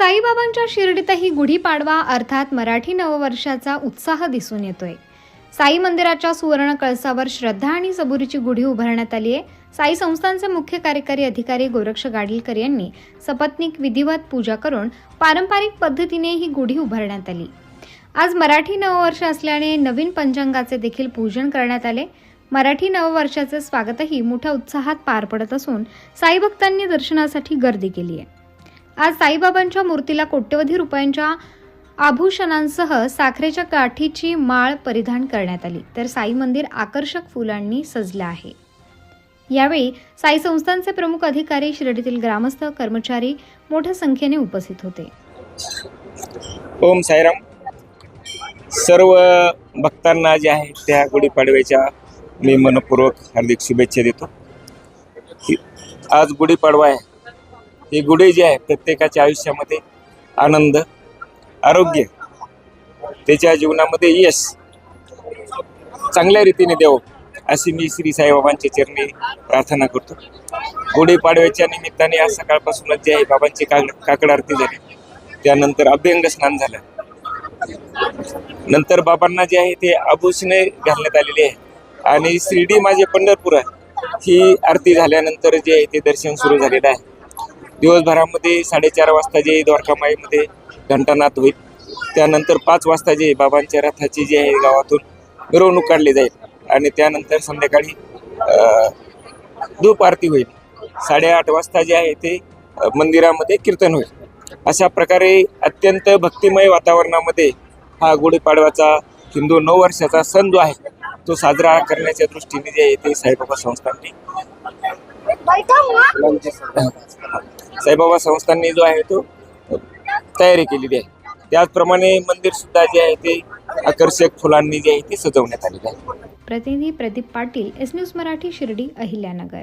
साईबाबांच्या शिर्डीतही गुढीपाडवा अर्थात मराठी नववर्षाचा उत्साह दिसून येतोय. साई मंदिराच्या सुवर्ण कळसावर श्रद्धा आणि सबुरीची गुढी उभारण्यात आली आहे. साई संस्थांचे मुख्य कार्यकारी अधिकारी गोरक्ष गाडीलकर यांनी सपत्निक विधिवत पूजा करून पारंपरिक पद्धतीने ही गुढी उभारण्यात आली. आज मराठी नववर्ष असल्याने नवीन पंचांगाचे देखील पूजन करण्यात आले. मराठी नववर्षाचे स्वागतही मोठ्या उत्साहात पार पडत असून साई भक्तांनी दर्शनासाठी गर्दी केली आहे. आज साईबाबांच्या मूर्तीला कोट्यवधी रुपयांच्या आभूषणांसह साखरेच्या काठीची माळ परिधान करण्यात आली. तर साई मंदिर आकर्षक फुलांनी सजलं आहे. यावेळी साई संस्थांचे प्रमुख अधिकारी शिर्डीतील ग्रामस्थ कर्मचारी मोठ्या संख्येने उपस्थित होते. ओम साईराम. सर्व भक्तांना जे आहे त्या गुढीपाडव्याच्या मी मनपूर्वक हार्दिक शुभेच्छा देतो. आज गुढीपाडवा आहे. हे गुढे जे आहे प्रत्येकाच्या आयुष्यामध्ये आनंद आरोग्य त्याच्या जीवनामध्ये यश चांगल्या रीतीने देव अशी मी श्री साईबाबांच्या चरणी प्रार्थना करतो. गुढीपाडव्याच्या निमित्ताने आज सकाळपासूनच जे आहे बाबांची काकड आरती झाली. त्यानंतर अभ्यंग स्नान झालं. नंतर बाबांना जे आहे ते आभूषणे घालण्यात आलेली आहे. आणि शिर्डी माझे पंढरपूर आहे. ही आरती झाल्यानंतर जे आहे ते दर्शन सुरू झालेलं आहे. दिवसभरामध्ये साडेचार वाजता जे द्वारकामाईमध्ये घंटानाथ होईल त्यानंतर पाच वाजता जे बाबांच्या रथाची जी आहे गावातून मिरवणूक काढली जाईल आणि त्यानंतर संध्याकाळी धूप आरती होईल. साडेआठ वाजता जे आहे ते मंदिरामध्ये कीर्तन होईल. अशा प्रकारे अत्यंत भक्तिमय वातावरणामध्ये हा गुढीपाडव्याचा हिंदू नववर्षाचा सण जो आहे तो साजरा करण्याच्या दृष्टीने जे आहे ते साईबाबा संस्थांनी साईबाबा संस्थांनी जो आहे तो तयारी केलेली आहे. त्याचप्रमाणे मंदिर सुद्धा जे आहे ते आकर्षक फुलांनी जे आहे ते सजवण्यात आलेले आहे. प्रतिनिधी प्रदीप पाटील एस न्यूज मराठी शिर्डी अहिल्यानगर.